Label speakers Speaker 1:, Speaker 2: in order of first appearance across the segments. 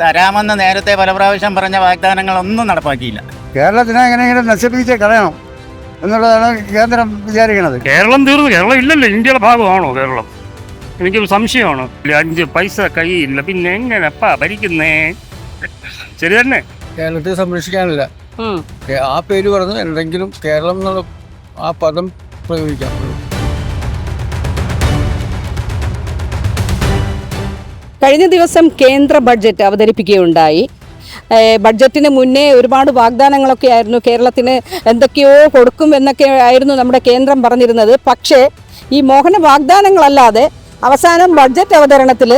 Speaker 1: തരാമെന്ന് നേരത്തെ പല പ്രാവശ്യം പറഞ്ഞ വാഗ്ദാനങ്ങളൊന്നും നടപ്പാക്കിയില്ല.
Speaker 2: കേരളത്തിനെ എങ്ങനെയെങ്കിലും നശിപ്പിച്ച് കളയണം എന്നുള്ളതാണ് കേന്ദ്രം വിചാരിക്കുന്നത്.
Speaker 3: കേരളം തീർന്നു. കേരളം ഇല്ലല്ലോ. ഇന്ത്യയുടെ ഭാഗമാണോ കേരളം? എനിക്കൊരു സംശയമാണ്. ഇല്ല, അഞ്ച് പൈസ കൈയില്ല പിന്നെ എങ്ങനെപ്പാ ഭരിക്കുന്നേ? ശരി തന്നെ.
Speaker 4: കേരളത്തെ സംരക്ഷിക്കാനില്ല. കേ- ആ പേര് പറഞ്ഞ് എന്തെങ്കിലും കേരളം എന്നുള്ള ആ പദം പ്രയോഗിക്കാം.
Speaker 5: കഴിഞ്ഞ ദിവസം കേന്ദ്ര ബഡ്ജറ്റ് അവതരിപ്പിക്കുകയുണ്ടായി. ബഡ്ജറ്റിന് മുന്നേ ഒരുപാട് വാഗ്ദാനങ്ങളൊക്കെ ആയിരുന്നു. കേരളത്തിന് എന്തൊക്കെയോ കൊടുക്കും എന്നൊക്കെ ആയിരുന്നു നമ്മുടെ കേന്ദ്രം പറഞ്ഞിരുന്നത്. പക്ഷേ ഈ മോഹന വാഗ്ദാനങ്ങളല്ലാതെ അവസാനം ബഡ്ജറ്റ് അവതരണത്തിൽ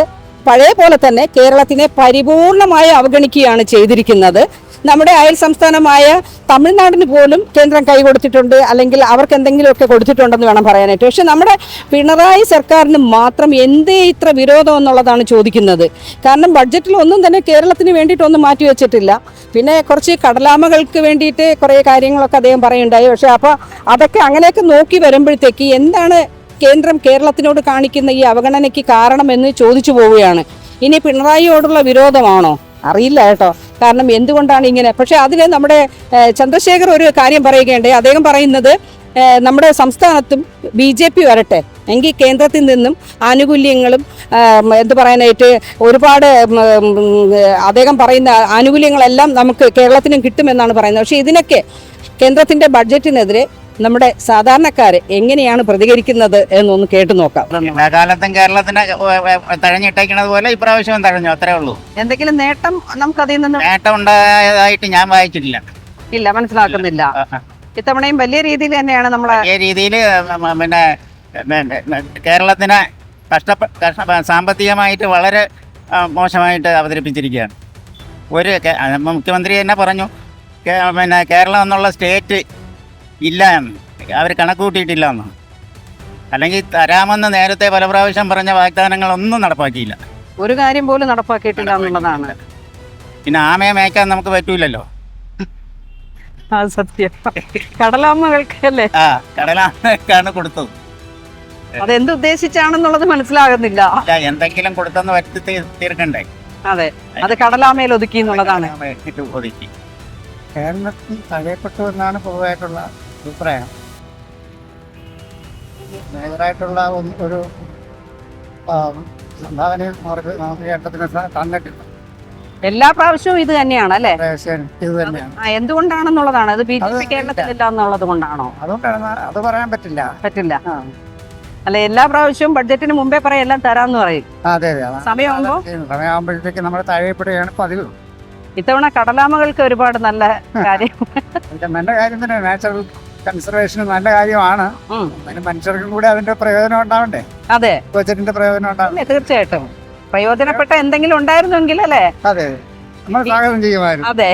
Speaker 5: പഴയ പോലെ തന്നെ കേരളത്തിനെ പരിപൂർണമായി അവഗണിക്കുകയാണ് ചെയ്തിരിക്കുന്നത്. നമ്മുടെ അയൽ സംസ്ഥാനമായ തമിഴ്നാടിന് പോലും കേന്ദ്രം കൈ കൊടുത്തിട്ടുണ്ട് അല്ലെങ്കിൽ അവർക്ക് എന്തെങ്കിലുമൊക്കെ കൊടുത്തിട്ടുണ്ടെന്ന് വേണം പറയാനായിട്ട്. പക്ഷെ നമ്മുടെ പിണറായി സർക്കാരിന് മാത്രം എന്തേ ഇത്ര വിരോധം എന്നുള്ളതാണ് ചോദിക്കുന്നത്. കാരണം ബഡ്ജറ്റിൽ ഒന്നും തന്നെ കേരളത്തിന് വേണ്ടിയിട്ടൊന്നും മാറ്റി വെച്ചിട്ടില്ല. പിന്നെ കുറച്ച് കടലാമകൾക്ക് വേണ്ടിയിട്ട് കുറേ കാര്യങ്ങളൊക്കെ അദ്ദേഹം പറയുണ്ടായി. പക്ഷേ അപ്പോൾ അതൊക്കെ അങ്ങനെയൊക്കെ നോക്കി വരുമ്പോഴത്തേക്ക് എന്താണ് കേന്ദ്രം കേരളത്തിനോട് കാണിക്കുന്ന ഈ അവഗണനയ്ക്ക് കാരണമെന്ന് ചോദിച്ചു പോവുകയാണ്. ഇനി പിണറായിയോടുള്ള വിരോധമാണോ? അറിയില്ല കേട്ടോ. കാരണം എന്തുകൊണ്ടാണ് ഇങ്ങനെ? പക്ഷെ അതിൽ നമ്മുടെ ചന്ദ്രശേഖർ ഒരു കാര്യം പറയുകയുണ്ട് അദ്ദേഹം പറയുന്നത് നമ്മുടെ സംസ്ഥാനത്തും ബി ജെ പി വരട്ടെ. എങ്കിൽ കേന്ദ്രത്തിൽ നിന്നും ആനുകൂല്യങ്ങളും എന്ത് പറയാനായിട്ട് ഒരുപാട് അദ്ദേഹം പറയുന്ന ആനുകൂല്യങ്ങളെല്ലാം നമുക്ക് കേരളത്തിനും കിട്ടുമെന്നാണ് പറയുന്നത്. പക്ഷേ ഇതിനൊക്കെ കേന്ദ്രത്തിന്റെ ബഡ്ജറ്റിനെതിരെ നമ്മുടെ സാധാരണക്കാർ എങ്ങനെയാണ് പ്രതികരിക്കുന്നത് എന്നൊന്ന് കേട്ടു നോക്കാം.
Speaker 1: കാലത്തും കേരളത്തിന് തഴഞ്ഞിട്ടേക്കണത് പോലെ ഇപ്രാവശ്യം തഴഞ്ഞു അത്രേ ഉള്ളൂ.
Speaker 5: എന്തെങ്കിലും നേട്ടം നമുക്ക് അതിൽ നിന്ന്
Speaker 1: നേട്ടം ഉണ്ടായതായിട്ട് ഞാൻ വായിച്ചിട്ടില്ല.
Speaker 5: ഇല്ല മനസ്സിലാക്കുന്നില്ല. ഇത്തവണയും വലിയ രീതിയിൽ തന്നെയാണ് നമ്മളെ
Speaker 1: ഈ രീതിയിൽ പിന്നെ കേരളത്തിന് സാമ്പത്തികമായിട്ട് വളരെ മോശമായിട്ട് അവതരിപ്പിച്ചിരിക്കുകയാണ്. ഒരു മുഖ്യമന്ത്രി തന്നെ പറഞ്ഞു പിന്നെ കേരളം എന്നുള്ള സ്റ്റേറ്റ് ഇല്ല എന്ന്. അവർ കണക്ക് കൂട്ടിയിട്ടില്ല എന്ന്. അല്ലെങ്കിൽ തരാമെന്ന് നേരത്തെ പല പ്രാവശ്യം പറഞ്ഞ വാഗ്ദാനങ്ങളൊന്നും നടപ്പാക്കിയില്ല.
Speaker 5: ഒരു കാര്യം പോലും നടപ്പാക്കിയിട്ടില്ല എന്നുള്ളതാണ്.
Speaker 1: പിന്നെ ആമയെ മേയ്ക്കാൻ നമുക്ക് പറ്റൂലല്ലോ.
Speaker 5: ആ സത്യം.
Speaker 1: ആ കടലാണ് കൊടുത്തത്.
Speaker 5: അതെന്ത് ഉദ്ദേശിച്ചാണെന്നുള്ളത് മനസ്സിലാകുന്നില്ല.
Speaker 1: എന്തെങ്കിലും കൊടുത്തെന്ന് വരുത്തി തീർക്കണ്ടേ?
Speaker 5: അതെ അത് കടലാമയിൽ ഒതുക്കി എന്നുള്ളതാണ്.
Speaker 1: ഒതുക്കി.
Speaker 2: കേരളത്തിൽ തഴയപ്പെട്ടു എന്നാണ് പൊതുവായിട്ടുള്ള അഭിപ്രായം. മേജറായിട്ടുള്ള ഒരു സംഭാവന സംഭാവനയും അവർക്ക് നമുക്ക് കേരളത്തിന് തന്നിട്ടില്ല.
Speaker 5: എല്ലാ പ്രാവശ്യവും ഇത് തന്നെയാണ് അല്ലേ?
Speaker 2: ഇത് തന്നെയാണ്.
Speaker 5: ആ, എന്തുകൊണ്ടാണെന്നുള്ളതാണ്? അത് ബി ജെ
Speaker 2: അത്
Speaker 5: പി കേരളത്തിലില്ല എന്നുള്ളത് കൊണ്ടാണോ?
Speaker 2: അതുകൊണ്ടാണ് അത് പറയാൻ പറ്റില്ല.
Speaker 5: പറ്റില്ല.
Speaker 2: ആ.
Speaker 5: അല്ല എല്ലാ പ്രാവശ്യവും ബഡ്ജറ്റിന് മുമ്പേ പറയും എല്ലാം തരാന്ന് പറയും.
Speaker 2: ആ, അതെ അതെ. അതാണ്.
Speaker 5: സമയമാകുമ്പോ
Speaker 2: സമയമാകുമ്പോഴത്തേക്ക് നമ്മൾ തഴയപ്പെടുകയാണ് പതിവ്.
Speaker 5: ഇത്തവണ കടലാമകൾക്ക് ഒരുപാട് നല്ല കാര്യം.
Speaker 2: അതിന്റെ നല്ല കാര്യം തന്നെ നാച്ചുറൽ കൺസർവേഷൻ നല്ല കാര്യമാണ്. അതിന് മനുഷ്യർക്കും കൂടി അതിന്റെ പ്രയോജനം ഉണ്ടാവണ്ടേ?
Speaker 5: അതെ.
Speaker 2: ബജറ്റിന്റെ പ്രയോജനം ഉണ്ടാവണ്ടേ?
Speaker 5: തീർച്ചയായിട്ടും. പ്രയോജനപ്പെട്ട എന്തെങ്കിലും ഉണ്ടായിരുന്നെങ്കിൽ അല്ലേ?
Speaker 2: അതെ. നമ്മൾ സ്വാഗതം ചെയ്യുമായിരുന്നു.
Speaker 5: അതെ.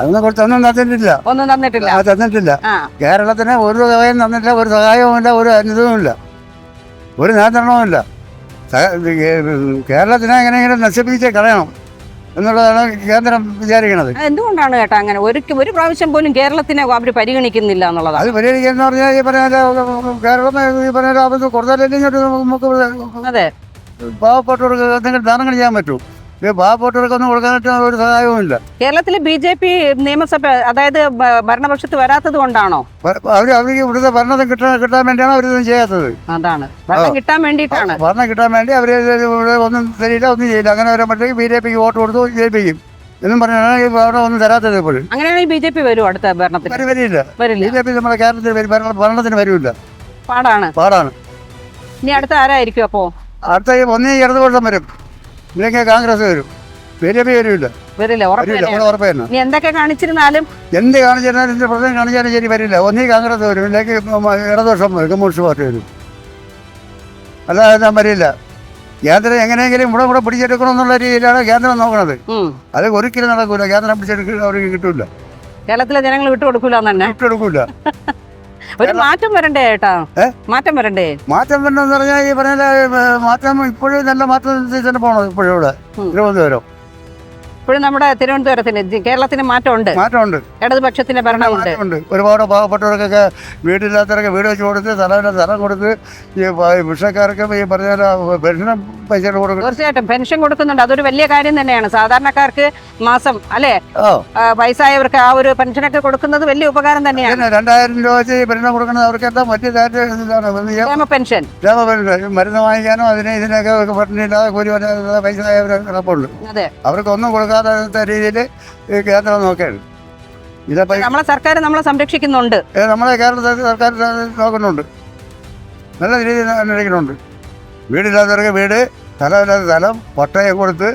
Speaker 2: അതിനെ കൊടുത്തൊന്നും തന്നിട്ടില്ല.
Speaker 5: ഒന്നും തന്നിട്ടില്ല.
Speaker 2: ആ, തന്നിട്ടില്ല.
Speaker 5: ആ.
Speaker 2: കേരളത്തിന് ഒരു സഹായം തന്നിട്ടില്ല ഒരു സഹായവുമില്ല ഒരു അനുദവുമില്ല ഒരു നിയന്ത്രണവുമില്ല കേരളത്തിനെ എങ്ങനെയെങ്കിലും നശിപ്പിച്ച് കളയണം. എന്നുള്ളതാണ് കേന്ദ്രം വിചാരിക്കുന്നത്.
Speaker 5: എന്തുകൊണ്ടാണ് കേട്ടോ അങ്ങനെ? ഒരു ഒരു പ്രാവശ്യം പോലും കേരളത്തിനെ അവർ പരിഗണിക്കുന്നില്ല എന്നുള്ളതാണ്
Speaker 2: അത് പരിഗണിക്കുന്ന പറഞ്ഞാൽ ഈ പറഞ്ഞ കേരളം ഈ പറഞ്ഞ ഇങ്ങോട്ട് നമുക്ക്
Speaker 5: അതെ.
Speaker 2: പാവപ്പെട്ടവർക്ക് എന്തെങ്കിലും ദാനങ്ങൾ ചെയ്യാൻ പറ്റൂ. ഈ പാവപ്പെട്ടവർക്കൊന്നും കൊടുക്കാനായിട്ട് ഒരു സഹായവുമില്ല.
Speaker 5: കേരളത്തിലെ ബി ജെ പി നിയമസഭ അതായത് ഭരണപക്ഷത്ത് വരാത്തത് കൊണ്ടാണോ?
Speaker 2: അവർ അവർക്ക് ഇവിടുത്തെ ഭരണം കിട്ടാൻ കിട്ടാൻ വേണ്ടിയാണ് അവരിതൊന്നും ചെയ്യാത്തത്.
Speaker 5: അതാണ്. ഭരണം കിട്ടാൻ വേണ്ടിയിട്ടാണ്.
Speaker 2: ഭരണം കിട്ടാൻ വേണ്ടി അവർ ഒന്നും തരില്ല ഒന്നും ചെയ്യില്ല. അങ്ങനെ വരുമ്പോഴത്തേക്ക് ബി ജെ പിക്ക് വോട്ട് കൊടുത്തു ജയിപ്പിക്കും. എന്നും പറഞ്ഞാണ് അവിടെ ഒന്നും തരാത്തത് ഇപ്പോഴും.
Speaker 5: അങ്ങനെയാണെങ്കിൽ ബി ജെ പി വരും അടുത്ത
Speaker 2: ഭരണത്തിൽ വരില്ല. ബി ജെ പി നമ്മുടെ കേരളത്തിൽ ഭരണത്തിന് വരില്ല.
Speaker 5: പാടാണ്.
Speaker 2: പാടാണ്.
Speaker 5: ഇനി അടുത്ത ആരായിരിക്കും അപ്പോ?
Speaker 2: അടുത്ത ഒന്നേ ഇടതുപക്ഷം വരും. ഇല്ലെങ്കിൽ കോൺഗ്രസ് വരും. ബി ജെ പി വരില്ല.
Speaker 5: വരില്ല
Speaker 2: വരില്ല
Speaker 5: തന്നെയാണ്.
Speaker 2: ഉറപ്പ് തന്നെ
Speaker 5: ഇനി എന്തൊക്കെ കാണിച്ചിരുന്നാലും
Speaker 2: എന്ത് കാണിച്ചിരുന്നാലും എന്ത് പ്രശ്നം കാണിച്ചാലും ശരി വരില്ല. ഒന്നീ കോൺഗ്രസ് വരും ഇല്ലെങ്കിൽ ഇടതുപക്ഷം വരും കമ്മ്യൂണിസ്റ്റ് പാർട്ടി വരും. അല്ലാതെ ഞാൻ വരില്ല. കേന്ദ്രം എങ്ങനെയെങ്കിലും ഇവിടെ ഇവിടെ പിടിച്ചെടുക്കണം എന്നുള്ള രീതിയിലാണ് കേന്ദ്രം നോക്കണത്. അത് ഒരിക്കലും നടക്കൂല. കേന്ദ്രം പിടിച്ചെടുക്കുക അവർക്ക് കിട്ടൂല.
Speaker 5: കേരളത്തിലെ ജനങ്ങൾ വിട്ടുകൊടുക്കൂല തന്നെ.
Speaker 2: വിട്ടെടുക്കൂല
Speaker 5: ഒരു മാറ്റം വരണ്ടേ ഏട്ടാ? മാറ്റം വരണ്ടേ?
Speaker 2: മാറ്റം വരണമെന്ന് പറഞ്ഞാൽ ഈ പറഞ്ഞ മാറ്റം ഇപ്പോഴും നല്ല മാറ്റം തന്നെ പോകണം ഇപ്പോഴും ഇവിടെ. തിരുവനന്തപുരം.
Speaker 5: ഇപ്പോഴും നമ്മുടെ തിരുവനന്തപുരത്തിന് കേരളത്തിന് മാറ്റമുണ്ട്.
Speaker 2: മാറ്റമുണ്ട്.
Speaker 5: ഇടതുപക്ഷത്തിന്റെ ഭരണമുണ്ട്.
Speaker 2: ഒരുപാട് പാവപ്പെട്ടവർക്കൊക്കെ വീടില്ലാത്തവരൊക്കെ വീട് വെച്ച് കൊടുത്ത് സ്ഥലമില്ല സ്ഥലം കൊടുത്ത് ഈ ഭിക്ഷക്കാർക്ക് ഈ പറഞ്ഞ പെൻഷൻ പൈസ കൊടുക്കും
Speaker 5: തീർച്ചയായിട്ടും. പെൻഷൻ കൊടുക്കുന്നുണ്ട്. അതൊരു വലിയ കാര്യം തന്നെയാണ്. സാധാരണക്കാർക്ക് മാസം അല്ലേ? വയസ്സായവർക്ക് ആ ഒരു പെൻഷനൊക്കെ കൊടുക്കുന്നത് വലിയ ഉപകാരം തന്നെയാണ്.
Speaker 2: രണ്ടായിരം രൂപ വെച്ച് പെൻഷൻ കൊടുക്കുന്നത് അവർക്ക് എന്താ മറ്റു
Speaker 5: ക്ഷേമ പെൻഷൻ.
Speaker 2: ക്ഷേമ മരുന്ന് വാങ്ങിക്കാനോ അതിന് ഇതിനൊക്കെ പട്ടിണിയില്ലാതെ കൂലി വരാതെ പൈസ കിടപ്പുള്ളൂ അവർക്കൊന്നും കൊടുക്കാത്ത രീതിയിൽ കേന്ദ്രം നോക്കുകയാണ് ഇതപ്പോൾ
Speaker 5: നമ്മളെ സർക്കാർ നമ്മളെ സംരക്ഷിക്കുന്നുണ്ട്.
Speaker 2: നമ്മളെ കേരള സർക്കാർ നോക്കുന്നുണ്ട്. നല്ല രീതിയിൽ അന്വേഷിക്കുന്നുണ്ട്. വീടില്ലാത്തവർക്ക് വീട് സ്ഥലമില്ലാത്ത സ്ഥലം പട്ടയം കൊടുത്ത്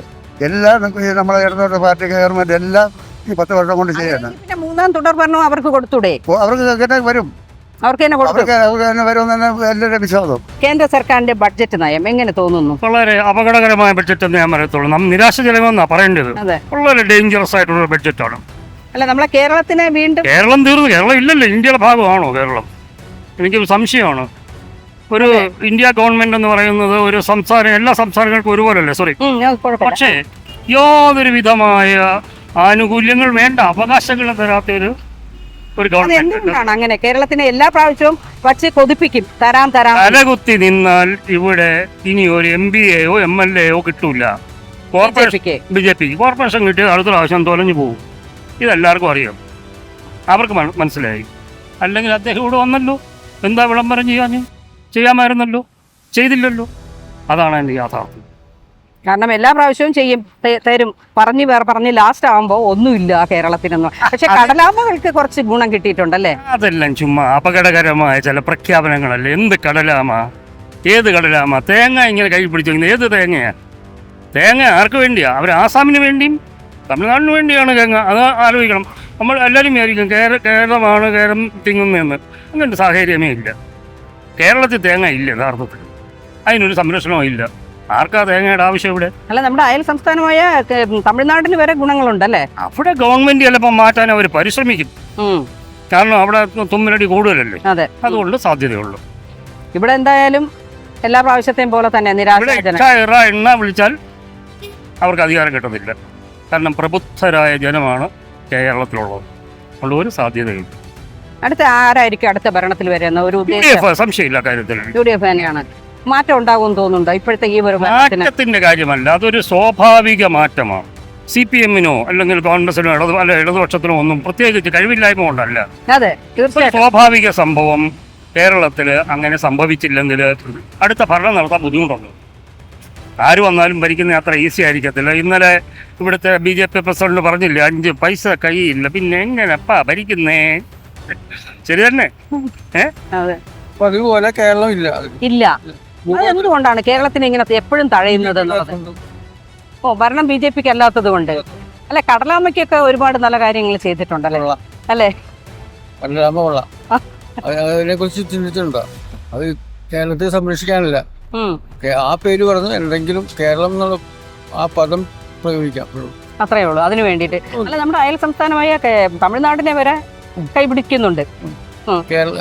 Speaker 2: എല്ലാം നമ്മളെ ഇടതുപക്ഷ പാർട്ടി ഗവൺമെന്റ് എല്ലാം ഈ പത്ത് വർഷം കൊണ്ട് ചെയ്യണം
Speaker 5: പിന്നെ മൂന്നാം തുടർ ഭരണം അവർക്ക് കൊടുത്തൂടെ?
Speaker 2: അവർക്ക് വരും.
Speaker 5: അവർക്ക് തന്നെ കൊടുത്തു.
Speaker 2: അവർക്ക് അവർക്ക് തന്നെ വരുമെന്ന് തന്നെ എല്ലാവരുടെ വിശ്വാസം.
Speaker 5: കേന്ദ്ര സർക്കാരിന്റെ ബഡ്ജറ്റ് നയം എങ്ങനെ തോന്നുന്നു?
Speaker 3: വളരെ അപകടകരമായ ബഡ്ജറ്റ് എന്ന് ഞാൻ പറയത്തുള്ളൂ. നാം നിരാശജനകമെന്നാണ് പറയേണ്ടത്.
Speaker 5: അതെ.
Speaker 3: വളരെ ഡേഞ്ചറസ് ആയിട്ടുള്ള ബഡ്ജറ്റാണ്
Speaker 5: അല്ല നമ്മളെ കേരളത്തിനെ വീണ്ടും
Speaker 3: കേരളം തീർന്നു. കേരളം ഇല്ലല്ലോ. ഇന്ത്യയുടെ ഭാഗമാണോ കേരളം? എനിക്ക് സംശയമാണ്. ഒരു ഇന്ത്യ ഗവൺമെന്റ് എന്ന് പറയുന്നത് ഒരു സംസ്ഥാനം എല്ലാ സംസ്ഥാനങ്ങൾക്കും ഒരുപോലല്ലേ? സോറി പക്ഷേ യാതൊരു വിധമായ ആനുകൂല്യങ്ങൾ വേണ്ട അവകാശങ്ങൾ തരാത്ത ഒരു ഒരു
Speaker 5: എന്തുകൊണ്ടാണ് അങ്ങനെ? കേരളത്തിനെ എല്ലാ പ്രാവശ്യവും വച്ച് കൊതിപ്പിക്കും. തരാം തരാം.
Speaker 3: തലകുത്തി നിന്നാൽ ഇവിടെ ഇനി ഒരു എം ബി എയോ എം എൽ എയോ കിട്ടൂല. Corporation B J P corporation കിട്ടിയത് അടുത്ത പ്രാവശ്യം തൊലഞ്ഞു പോകും. ഇതെല്ലാവർക്കും അറിയാം. അവർക്ക് മനസ്സിലായി. അല്ലെങ്കിൽ അദ്ദേഹം ഇവിടെ വന്നല്ലോ. എന്താ വിളംബരം ചെയ്യാൻ ചെയ്യാമായിരുന്നല്ലോ. ചെയ്തില്ലല്ലോ. അതാണ് എന്റെ യാഥാർത്ഥ്യം.
Speaker 5: കാരണം എല്ലാ പ്രാവശ്യവും ചെയ്യും തരും. പറഞ്ഞ് വേറെ പറഞ്ഞ് ലാസ്റ്റ് ആകുമ്പോൾ ഒന്നുമില്ല കേരളത്തിനൊന്നും. പക്ഷെ കടലാമകൾക്ക് കുറച്ച് ഗുണം കിട്ടിയിട്ടുണ്ടല്ലേ?
Speaker 3: അതെല്ലാം ചുമ്മാ അപകടകരമായ ചില പ്രഖ്യാപനങ്ങളല്ലേ. എന്ത് കടലാമ? ഏത് കടലാമ? തേങ്ങ ഇങ്ങനെ കൈ പിടിച്ചു ഏത് തേങ്ങയാ? തേങ്ങ ആർക്ക് വേണ്ടിയാ? അവർ ആസാമിന് വേണ്ടിയും തമിഴ്നാടിന് വേണ്ടിയാണ് തേങ്ങ. അത് ആലോചിക്കണം. നമ്മൾ എല്ലാവരും വിചാരിക്കും കേര കേരളമാണ് കേരളം തിങ്ങുന്നതെന്ന് അങ്ങനത്തെ സാഹചര്യമേ ഇല്ല. കേരളത്തിൽ തേങ്ങ ഇല്ല യഥാർത്ഥത്തിൽ. അതിനൊരു സംരക്ഷണവും ഇല്ല. ആർക്കാ തേങ്ങയുടെ ആവശ്യം ഇവിടെ?
Speaker 5: അല്ല നമ്മുടെ അയൽ സംസ്ഥാനമായ തമിഴ്നാടിന് വരെ ഗുണങ്ങളുണ്ടല്ലേ?
Speaker 3: അവിടെ ഗവൺമെന്റ് ചിലപ്പോൾ മാറ്റാൻ അവർ പരിശ്രമിക്കും. കാരണം അവിടെ തുമ്മിനടി കൂടുതലല്ലേ?
Speaker 5: അതെ.
Speaker 3: അതുകൊണ്ട് സാധ്യതയുള്ളൂ.
Speaker 5: ഇവിടെ എന്തായാലും എല്ലാ പ്രാവശ്യത്തെയും പോലെ തന്നെ
Speaker 3: എക്സ്ട്രാ എണ്ണ വിളിച്ചാൽ അവർക്ക് അധികാരം കിട്ടത്തില്ല. കാരണം പ്രബുദ്ധരായ ജനമാണ് കേരളത്തിലുള്ളത്. അതുകൊണ്ട് ഒരു സാധ്യതയില്ല
Speaker 5: അടുത്ത ആരായിരിക്കും അടുത്ത ഭരണത്തിൽ വരുന്ന? ഒരു
Speaker 3: സംശയമില്ല കാര്യത്തിൽ.
Speaker 5: യു ഡി എഫ് തന്നെയാണ്. മാറ്റം ഉണ്ടാകും തോന്നുന്നുണ്ടോ? ഇപ്പോഴത്തെ ഈ ഒരു
Speaker 3: മാറ്റത്തിന്റെ കാര്യമല്ല അതൊരു സ്വാഭാവിക മാറ്റമാണ്. സി പി എമ്മിനോ അല്ലെങ്കിൽ കോൺഗ്രസിനോ ഇടതു അല്ല ഇടതുപക്ഷത്തിനോ ഒന്നും പ്രത്യേകിച്ച് കഴിവില്ലായ്മ കൊണ്ടല്ല.
Speaker 5: അതെ
Speaker 3: സ്വാഭാവിക സംഭവം കേരളത്തിൽ അങ്ങനെ സംഭവിച്ചില്ലെങ്കിൽ അടുത്ത ഭരണം നടത്താൻ ബുദ്ധിമുട്ടുണ്ട്. ആര് വന്നാലും ഭരിക്കുന്ന അത്ര ഈസി ആയിരിക്കത്തില്ല. ഇന്നലെ ഇവിടുത്തെ ബി ജെ പി പ്രസിഡന്റ് പറഞ്ഞില്ലേ അഞ്ച് പൈസ കൈയില്ല പിന്നെ എങ്ങനെപ്പാ ഭരിക്കുന്നേ? ശരി തന്നെ? ഏ?
Speaker 5: അതെ.
Speaker 4: പോലെ അതുപോലെ കേരളം ഇല്ല.
Speaker 5: ഇല്ല. അതെന്തുകൊണ്ടാണ് കേരളത്തിന് ഇങ്ങനെ എപ്പോഴും തഴയുന്നത് ഓ ഭരണം ബി ജെ പിക്ക് അല്ലാത്തത് കൊണ്ട്. അല്ലെ കടലാമ്മയ്ക്കൊക്കെ ഒരുപാട് നല്ല കാര്യങ്ങൾ ചെയ്തിട്ടുണ്ടല്ലേ?
Speaker 4: കൊള്ളാം.
Speaker 5: അല്ലേ?
Speaker 4: പലരാമ കൊള്ളാം. അതിനെ കുറിച്ച് ചിന്തിച്ചിട്ടുണ്ടോ? അത് കേരളത്തെ സംരക്ഷിക്കാനില്ല. ആ പേര് പറഞ്ഞ് എന്തെങ്കിലും കേരളം എന്നുള്ള ആ പദം പ്രയോഗിക്കാം
Speaker 5: അത്രേ ഉള്ളൂ. അതിനു വേണ്ടിയിട്ട്. അല്ല നമ്മുടെ അയൽ സംസ്ഥാനമായ തമിഴ്നാടിനെ വരെ കൈപിടിക്കുന്നുണ്ട്.
Speaker 4: കേരള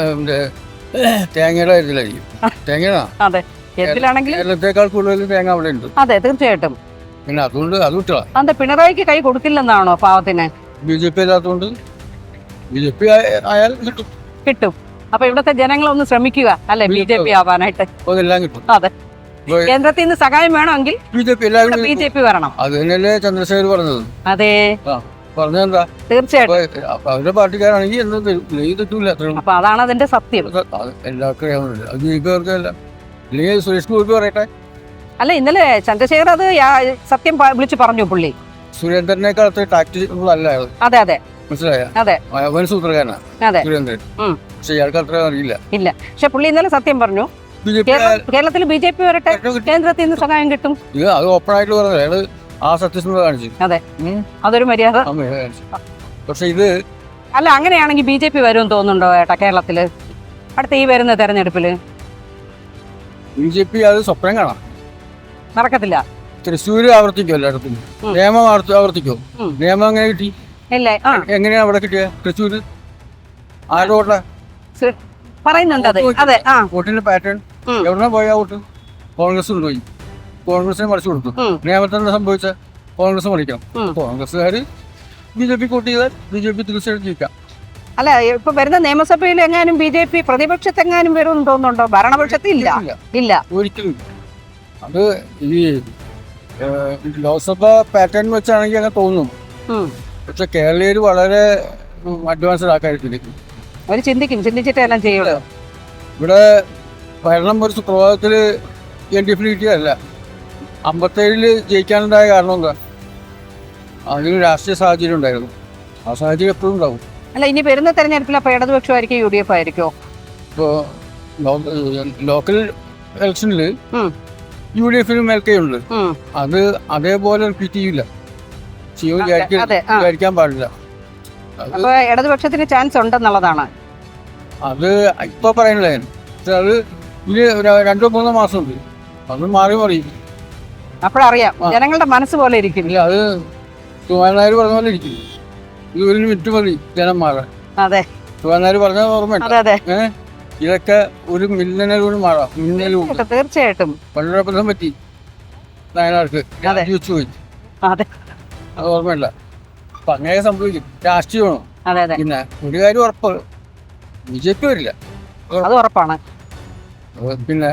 Speaker 4: തേങ്ങയുടെ കാര്യത്തിലായിരിക്കും. തേങ്ങയാ
Speaker 5: അതെ. എന്തിലാണെങ്കിലും
Speaker 4: കേരളത്തെക്കാൾ കൂടുതൽ തേങ്ങ അവിടെ ഉണ്ട്.
Speaker 5: അതെ തീർച്ചയായിട്ടും.
Speaker 4: പിന്നെ അതുകൊണ്ട് അത് വിട്ടാ
Speaker 5: അതെ പിണറായിക്ക് കൈ കൊടുക്കില്ലെന്നാണോ പാവത്തിന്?
Speaker 4: ബി ജെ പി അല്ലാത്തതുകൊണ്ട് ബി ജെ പി ആയാൽ കിട്ടും.
Speaker 5: കിട്ടും. അപ്പൊ ഇവിടുത്തെ ജനങ്ങളൊന്ന് ശ്രമിക്കുക. അല്ലെ ബി ജെ പി ആവാനായിട്ട്?
Speaker 4: അതെല്ലാം കിട്ടും.
Speaker 5: അതെ. കേന്ദ്രത്തിൽ നിന്ന് സഹായം വേണമെങ്കിൽ
Speaker 4: B J P
Speaker 5: B J P വരണം.
Speaker 4: അത് തന്നെയല്ലേ ചന്ദ്രശേഖർ പറഞ്ഞത്.
Speaker 5: അതെ.
Speaker 4: പറഞ്ഞതെന്താ
Speaker 5: തീർച്ചയായിട്ടും.
Speaker 4: അപ്പൊ അപ്പൊ അവരുടെ പാർട്ടിക്കാരാണെങ്കിൽ എന്ത് തരും? തെറ്റൂല. അത്രയും
Speaker 5: അപ്പൊ അതാണ് അതിന്റെ സത്യം.
Speaker 4: അത് എല്ലാവർക്കും അറിയാവുന്നില്ല അത് ജയിക്കവർക്കല്ല ഇല്ലെങ്കിൽ സുരേഷ് ഗോപി പറയട്ടെ.
Speaker 5: അല്ല ഇന്നലെ ചന്ദ്രശേഖർ അത് യാ- സത്യം പ- വിളിച്ചു പറഞ്ഞു പുള്ളി.
Speaker 4: സുരേന്ദ്രനേക്കാൾ അത്ര ടാക്ടിക്കൽ അല്ല അയാൾ
Speaker 5: അതെ അതെ.
Speaker 4: മനസ്സിലായ?
Speaker 5: അതെ.
Speaker 4: അവൻ
Speaker 5: അതെ.
Speaker 4: സുരേന്ദ്രൻ.
Speaker 5: ഉം.
Speaker 4: പക്ഷെ ഇയാൾക്ക് അത്ര അറിയില്ല.
Speaker 5: ഇല്ല. പക്ഷെ പുള്ളി ഇന്നലെ സത്യം പറഞ്ഞു.
Speaker 4: ബി ജെ പി
Speaker 5: കേരളത്തിൽ ബി ജെ പി വരട്ടെ. കേന്ദ്രത്തിൽ നിന്ന് സഹായം കിട്ടും.
Speaker 4: ഇത് അത് ഓപ്പൺ ആയിട്ട് പറഞ്ഞത്. അയാൾ ആ സത്യസന്ധത കാണിച്ചു.
Speaker 5: അതെ. അതൊരു മര്യാദ.
Speaker 4: പക്ഷെ ഇത്
Speaker 5: അല്ല അങ്ങനെയാണെങ്കിൽ ബി ജെ പി വരും തോന്നുന്നുണ്ടോ ഏട്ടാ കേരളത്തിൽ? അടുത്ത ഈ വരുന്ന തെരഞ്ഞെടുപ്പിൽ?
Speaker 4: ബി ജെ പി അത് സ്വപ്നം കാണാം.
Speaker 5: നടക്കത്തില്ല.
Speaker 4: തൃശ്ശൂര് ആവർത്തിക്കോ എല്ലായിടത്തും. നിയമം ആവർത്തിക്കോ. നിയമം എങ്ങനെ കിട്ടി? എങ്ങനെയാ അവിടെ കിട്ടിയ? തൃശ്ശൂര്? ആരുടെ വോട്ടാ?
Speaker 5: പറയുന്നുണ്ട് അത്.
Speaker 4: വോട്ടിന്റെ പാറ്റേൺ. എവിടെ പോയാ വോട്ട്? കോൺഗ്രസ് കൊണ്ടുപോയി കോൺഗ്രസിന് മറിച്ചു കൊടുത്തു. നിയമത്തിൽ സംഭവിച്ച കോൺഗ്രസ്
Speaker 5: മറിക്കാം.
Speaker 4: കോൺഗ്രസ്സുകാർ ബി ജെ പി കൂട്ടി ചെയ്താൽ ബി ജെ പി തീർച്ചയായിട്ടും ജയിക്കാം.
Speaker 5: അല്ല ഇപ്പൊ വരുന്ന നിയമസഭയിൽ എങ്ങാനും ബി ജെ പി പ്രതിപക്ഷത്തെങ്ങാനും വരും തോന്നുന്നുണ്ടോ? ഭരണപക്ഷത്തിൽ ഇല്ല.
Speaker 4: ഇല്ല. ഒരിക്കലും അത് ഈ ലോക്സഭ പാറ്റേൺ വെച്ചാണെങ്കിൽ അങ്ങനെ തോന്നും. പക്ഷെ കേരളീയർ വളരെ അഡ്വാൻസ്ഡ് ആ കാര്യത്തിൽ
Speaker 5: ചിന്തിക്കും ചിന്തിച്ചിട്ട് എല്ലാം ചെയ്യുള്ളൂ.
Speaker 4: ഇവിടെ ഭരണം ഒരു സുപ്രഭാതത്തിൽ എൻ ഡി എഫിന് കിട്ടിയതല്ല. അമ്പത്തേഴിൽ ജയിക്കാനുണ്ടായ കാരണം എന്താ? അതിന് രാഷ്ട്രീയ സാഹചര്യം ഉണ്ടായിരുന്നു. ആ സാഹചര്യം എപ്പോഴും ഉണ്ടാവും.
Speaker 5: അല്ല ഇനി വരുന്ന തെരഞ്ഞെടുപ്പിൽ അപ്പൊ ഇടതുപക്ഷമായിരിക്കും യു ഡി എഫ് ആയിരിക്കോ
Speaker 4: ഇപ്പോൾ ലോക്കൽ ഇലക്ഷനിൽ. യു ഡി എഫിനും എൽ കെ ഉണ്ട് അത് അതേപോലെ റിപ്പീറ്റ് ചെയ്യില്ല ചെയ്യും വിചാരിക്കാൻ പാടില്ല. അത്
Speaker 5: ഇടതുപക്ഷത്തിന് ചാൻസ് ഉണ്ടെന്നുള്ളതാണ്.
Speaker 4: അത് ഇപ്പൊ പറയണില്ല അത് ഇനി രണ്ടോ മൂന്നോ മാസം ഉണ്ട് അത് മാറി മറിയും
Speaker 5: അപ്പോഴറിയാം. ജനങ്ങളുടെ മനസ്സ് പോലെ ഇരിക്കും.
Speaker 4: ഇല്ല അത് സുമാൻ പറഞ്ഞ പോലെ ഇരിക്കും. ഇത് ഒരു മിനിറ്റ് മതി ജനം മാറാൻ
Speaker 5: അതെ
Speaker 4: പറഞ്ഞ ഓർമ്മ
Speaker 5: അതെ അതെ.
Speaker 4: ഏഹ് ഇതൊക്കെ ഒരു മിന്നലൂടെ മാറാം മിന്നലും
Speaker 5: തീർച്ചയായിട്ടും,
Speaker 4: വളരെ പ്രശ്നം പറ്റി. വയനാട്ടിൽ
Speaker 5: അതെ.
Speaker 4: രാജിവെച്ചു പോയി.
Speaker 5: അതെ.
Speaker 4: അത് ഓർമ്മയില്ല. അപ്പൊ അങ്ങനെ സംഭവിക്കും. രാഷ്ട്രീയമാണോ
Speaker 5: അതെ അതെ.
Speaker 4: പിന്നെ ഒരു കാര്യം ഉറപ്പ്. ബി ജെ പി വരില്ല.
Speaker 5: അത് ഉറപ്പാണ്.
Speaker 4: അത് പിന്നെ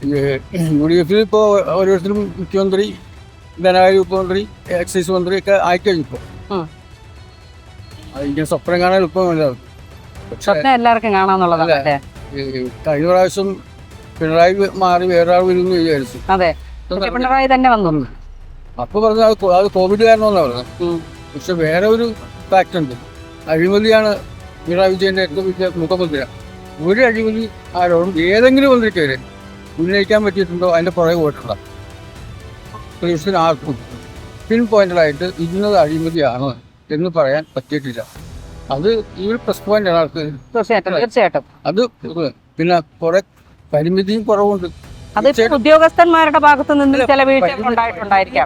Speaker 4: യു ഡി എഫിൽ ഇപ്പോൾ ഓരോരുത്തരും മുഖ്യമന്ത്രി ധനകാര്യ ഉപമന്ത്രി എക്സൈസ് മന്ത്രി ഒക്കെ
Speaker 5: ആയിക്കഴിഞ്ഞു
Speaker 4: ഇപ്പോൾ അതിന്റെ സ്വപ്നം കാണാൻ എളുപ്പമല്ല
Speaker 5: സ്വപ്നം എല്ലാവർക്കും
Speaker 4: കഴിഞ്ഞ പ്രാവശ്യം പിണറായി മാറി വേറൊരാൾ വരുന്നു വരുമെന്ന് വിചാരിച്ചു.
Speaker 5: അതെ. പിണറായി തന്നെ വന്നു.
Speaker 4: അപ്പൊ പറഞ്ഞു അത് കോവിഡ് കാരണമെന്നാ പറഞ്ഞത്. പക്ഷെ വേറെ ഒരു ഫാക്ട് ഉണ്ട് അഴിമതിയാണ് പിണറായി വിജയന്റെ ഏറ്റവും വലിയ മുഖമുദ്ര. ഒരു അഴിമതി ആരോടും ഏതെങ്കിലും മന്ത്രിക്കേരെ ഉന്നയിക്കാൻ പറ്റിയിട്ടുണ്ടോ അതിന്റെ പുറകെ പോയിട്ടുള്ള പോലീസിന് ആർക്കും പിൻ പോയിന്റഡായിട്ട് ഇന്നത് അഴിമതിയാണ് എന്ന് പറയാൻ പറ്റിയിട്ടില്ല. അത് ഈ ഒരു പ്ലസ് പോയിന്റ് ആണ് ആൾക്ക്.
Speaker 5: തീർച്ചയായിട്ടും
Speaker 4: അത് പിന്നെ കുറെ പരിമിതിയും കുറവുണ്ട്.
Speaker 5: അത് ഉദ്യോഗസ്ഥന്മാരുടെ ഭാഗത്ത് നിന്ന് ചില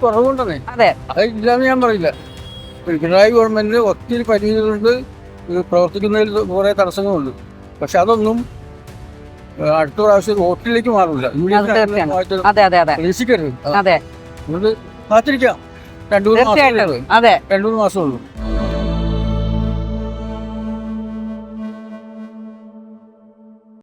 Speaker 4: കുറവുണ്ടെന്നേ.
Speaker 5: അതെ.
Speaker 4: അത് ഇല്ലാന്ന് ഞാൻ പറയില്ല. പിണറായി ഗവൺമെന്റിന് ഒത്തിരി പരിമിതികളുണ്ട്. പ്രവർത്തിക്കുന്നതിൽ കുറെ തടസ്സങ്ങളുണ്ട്. പക്ഷെ അതൊന്നും അടുത്ത പ്രാവശ്യം വോട്ടിലേക്ക് മാറില്ല
Speaker 5: അത് അതെ അതെ
Speaker 4: പ്രതീക്ഷിക്കരുത്
Speaker 5: അതെ.
Speaker 4: കാത്തിരിക്കാം. രണ്ടു മൂന്ന് മാസം
Speaker 5: അതെ.
Speaker 4: രണ്ടു മൂന്ന് മാസമേ ഉള്ളൂ.